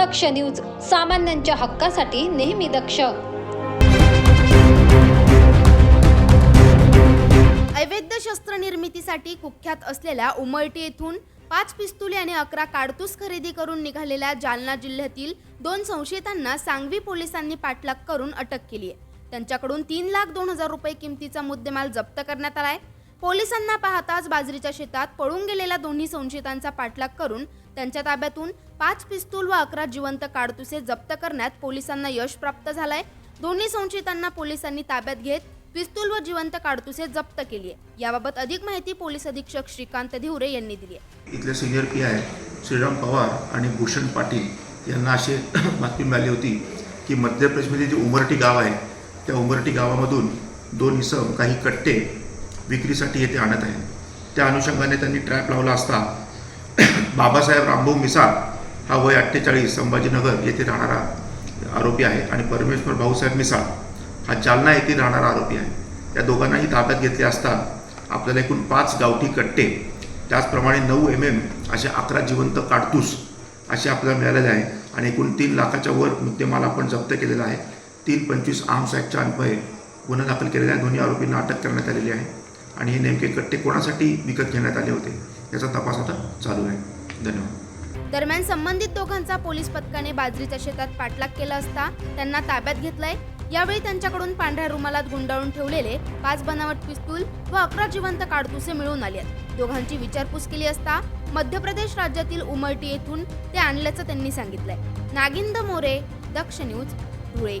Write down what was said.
दक्ष news सामान्यांच्या हक्कासाठी नेहमी दक्ष. अवैध शस्त्र निर्मितीसाठी कुख्यात असलेल्या उमळटी येथून पाच पिस्तुले आणि अकरा काडतूस खरेदी करून निघालेल्या जालना जिल्ह्यातील दोन संशयितांना सांगवी पोलिसांनी पाठलाग करून अटक केली आहे त्यांच्याकडून तीन लाख दोन हजार रुपये किमतीचा मुद्देमाल जप्त करण्यात आला आहे पोलिसांना पाहताच बाजरीच्या शेतात पळून गेलेल्या दोन्ही संशयितांचा पाठलाग करून त्यांच्या ताब्यातून पाच पिस्तूल व अकरा जिवंत काडतुसे जप्त करण्यात पोलिसांना यश प्राप्त झालंय. दोन्ही संशयितांना पोलिसांनी ताब्यात घेत पिस्तूल व जिवंत काडतुसे जप्त केली आहे याबाबत अधिक माहिती पोलीस अधीक्षक श्रीकांत धिवरे यांनी दिली आहे. इथले senior P I Shriram Pawar आणि भूषण पाटील यांना अशी बातमी मिळाली होती की मध्य प्रदेशमध्ये जे उमरटी गाव आहे त्या उमरटी गावामधून दोन इसम काही कट्टे विक्रीसाठी येथे आणत आहेत त्या अनुषंगाने त्यांनी ट्रॅप लावला असता बाबासाहेब रामभाऊ मिसाळ हा वय अठ्ठेचाळीस संभाजीनगर येथे राहणारा आरोपी आहे आणि परमेश्वर भाऊसाहेब मिसाळ हा जालना येथे राहणारा आरोपी आहे. या दोघांनाही ताब्यात घेतले असता आपल्याला एकूण पाच गावठी कट्टे त्याचप्रमाणे नऊ एम एम असे अकरा जिवंत काडतूस असे आपल्याला मिळालेले आहे आणि एकूण तीन लाखाच्या वर मुद्देमाल आपण जप्त केलेला आहे. तीन पंचवीस आर्म्स ॲक्टच्या अन्वये गुन्हा दाखल केलेला आहे. दोन्ही आरोपींना अटक करण्यात आलेली आहे. आणि हे नेमके कट्टे कोणासाठी विकत घेण्यात आले होते याचा तपास आता चालू आहे. धन्यवाद. दरम्यान संबंधित दोघांचा पोलीस पथकाने बाजरीच्या शेतात पाठलाग केला असता त्यांना ताब्यात घेतलाय. यावेळी त्यांच्याकडून पांढऱ्या रुमालात गुंडाळून ठेवलेले पाच बनावट पिस्तूल व अकरा जिवंत काडतुसे मिळून आले आहेत. दोघांची विचारपूस केली असता मध्य प्रदेश राज्यातील उमरटी येथून ते आणल्याचं त्यांनी सांगितलंय. नागिंद मोरे दक्ष न्यूज धुळे.